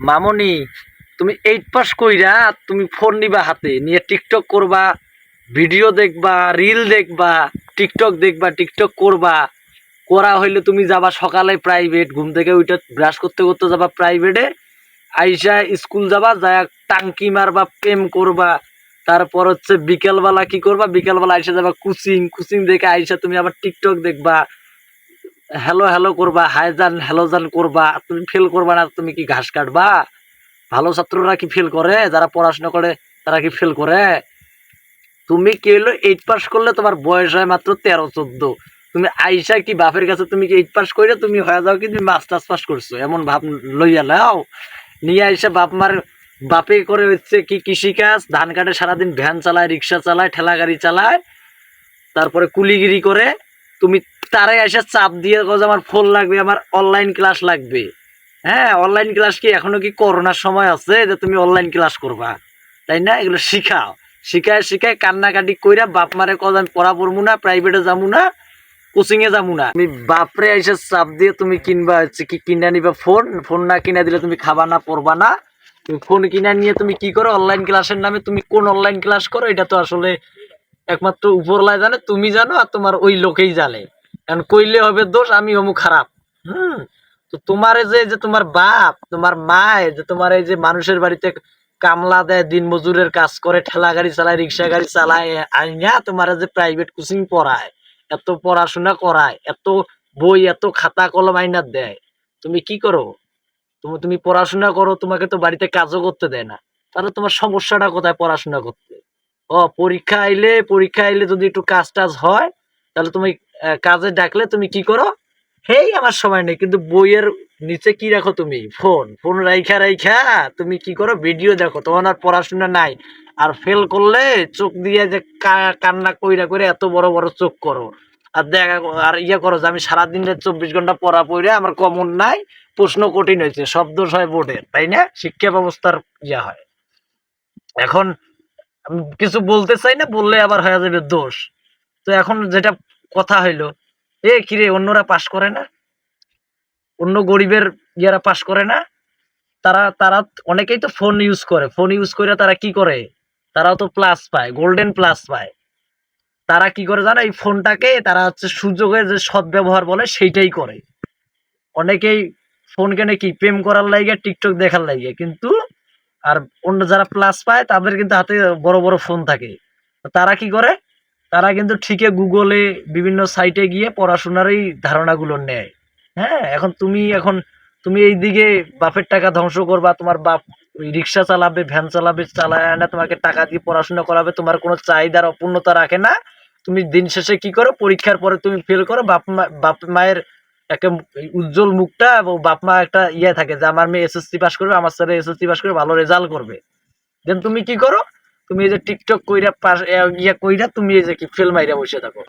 মামনি, তুমি eight pass কইরা তুমি ফোন নিবা হাতে, নিয়ে টিকটক করবা ভিডিও দেখবা রিল দেখবা টিকটক দেখবা টিকটক করবা। করা হইলে তুমি যাবা সকালে প্রাইভেট ঘুম থেকে ওইটা ব্রাশ করতে করতে যাবা প্রাইভেটে আইসা স্কুল যাবা, যায় টাঙ্কি মারবা, প্রেম করবা। তারপর হচ্ছে বিকেলবেলা কি করবা? বিকেলবেলা আইসা যাবা কুচিং কুচিং দেখে আইসা তুমি আবার টিকটক দেখবা। হ্যালো হ্যালো করবা, হাই জান, হ্যালো জান করবা, তুমি ফেল করবা না, তুমি কি ঘাস কাটবা? ভালো ছাত্ররা কি ফেল করে? যারা পড়াশোনা করে, তারা কি ফেল করে? তুমি কি হলো এইট পাস করলে তোমার বয়স হয় মাত্র তেরো, চোদ্দ? তুমি আইসা কি বাপের কাছে তুমি কি এইট পাস করে তুমি হয়ে যাও কি তুমি মাস্টার্স পাস করছ? এমন ভাব লইয়া লাও নিয়ে আইসা বাপ মার, বাপে করে হচ্ছে কি কৃষিকাজ ধান কাটে, সারাদিন ভ্যান চালায়, রিক্সা চালায় ঠেলা গাড়ি চালায়, তারপরে কুলিগিরি করে তুমি তারাই এসে চাপ দিয়ে কো যে আমার ফোন লাগবে, আমার অনলাইন ক্লাস লাগবে। হ্যাঁ অনলাইন ক্লাস কি এখনও কি করোনার সময় আছে যে তুমি অনলাইন ক্লাস করবা? তাই না? এগুলো শিখাও। শিখায় শিখায় কান্নাকাটি কইরা বাপ মারে কজ আমি পড়া পড়ব না প্রাইভেটে যাব না কোচিং এ যাব না। তুমি বাপরে এসে চাপ দিয়ে তুমি কিনবা, হচ্ছে কি কিনা নিবা ফোন ফোন না কিনা দিলে তুমি খাবা না, পড়বা না। তুমি ফোন কিনা নিয়ে তুমি কি করো? অনলাইন ক্লাসের নামে তুমি কোন অনলাইন ক্লাস করো? এটা তো আসলে একমাত্র উপরলায় জানে, তুমি জানো আর তোমার ওই লোকেই জানে। কারণ কইলে হবে দোষ, আমি হমু খারাপ। হুম? তো তোমার যে যে তোমার বাপ, তোমার মায় যে তোমার এই যে মানুষের বাড়িতে কামলা দেয়, দিন মজুরের কাজ করে, ঠেলা গাড়ি চালায়, রিক্সা গাড়ি চালায় আইনা তোমার যে প্রাইভেট কোচিং পড়ায়, এত পড়াশোনা করায়, এত বই, এত খাতা কলম আইনা দেয়, তুমি কি করো? তুমি তুমি পড়াশোনা করো, তোমাকে তো বাড়িতে কাজও করতে দেয় না। তাহলে তোমার সমস্যাটা কোথায় পড়াশোনা করতে? ও, পরীক্ষা আইলে পরীক্ষা আইলে যদি একটু কাজ টাজ হয়, তাহলে তুমি কাজে ডাকলে তুমি কি করো? হেই, আমার সময় নেই, কিন্তু বইয়ের নিচে কি রাখো তুমি? ফোন ফোন রাইখা রাইখা, তুমি কি করো? ভিডিও দেখো তোমার আর পড়াশোনা নাই। আর ফেল করলে চোখ দিয়ে যে কান্না কইরা করে এত বড় বড় চোখ করো। আর দেখা, আর ইয়ে করো যে আমি সারাদিন চব্বিশ ঘণ্টা পড়া পড়ে আমার কমন নাই, প্রশ্ন কঠিন হয়েছে, শব্দ হয় বোর্ডের তাই না? শিক্ষা ব্যবস্থার ইয়া হয়। এখন কিছু বলতে চাই না, বললে আবার হয়ে যাবে দোষ। তো এখন যেটা কথা হইল, এ কিরে, অন্যরা পাশ করে না? অন্য গরিবের ইয়ারা পাশ করে না? তারা তারা অনেকেই তো ফোন ইউজ করে। ফোন ইউজ করে তারা কি করে? তারাও তো প্লাস পায় গোল্ডেন প্লাস পায়। তারা কি করে জানো? এই ফোনটাকে তারা হচ্ছে সুযোগের যে সদ্ব্যবহার বলে সেইটাই করে। অনেকেই ফোন কেনে কি? প্রেম করার লাগে টিকটক দেখার লাগে কিন্তু আর অন্য যারা প্লাস পায়, তাদের কিন্তু হাতে বড় বড় ফোন থাকে। তারা কি করে? তারা কিন্তু ঠিকই গুগলে বিভিন্ন সাইটে গিয়ে পড়াশোনারই ধারণাগুলো নেয়। হ্যাঁ এখন তুমি এখন তুমি এই দিকে বাপের টাকা ধ্বংস করবা, তোমার বাপ রিক্সা চালাবে ভ্যান চালাবে, চালায় না, তোমাকে টাকা দিয়ে পড়াশোনা করাবে, তোমার কোনো চাহিদার অপূর্ণতা রাখে না। তুমি দিন শেষে কি করো, পরীক্ষার পরে তুমি ফেল করো, বাপ মা, বাপ মায়ের একটা উজ্জ্বল মুখটা এবং বাপ মা একটা ইয়ে থাকে যে, আমার মেয়ে এসএসসি পাস করবে, আমার ছেলে এসএসসি পাস করে ভালো রেজাল্ট করবে। দেন তুমি কি করো তুমি এই যে টিকটক কইরা ইয়া কইরা তুমি এই যে কি ফেল মাইরা বসে থাকো।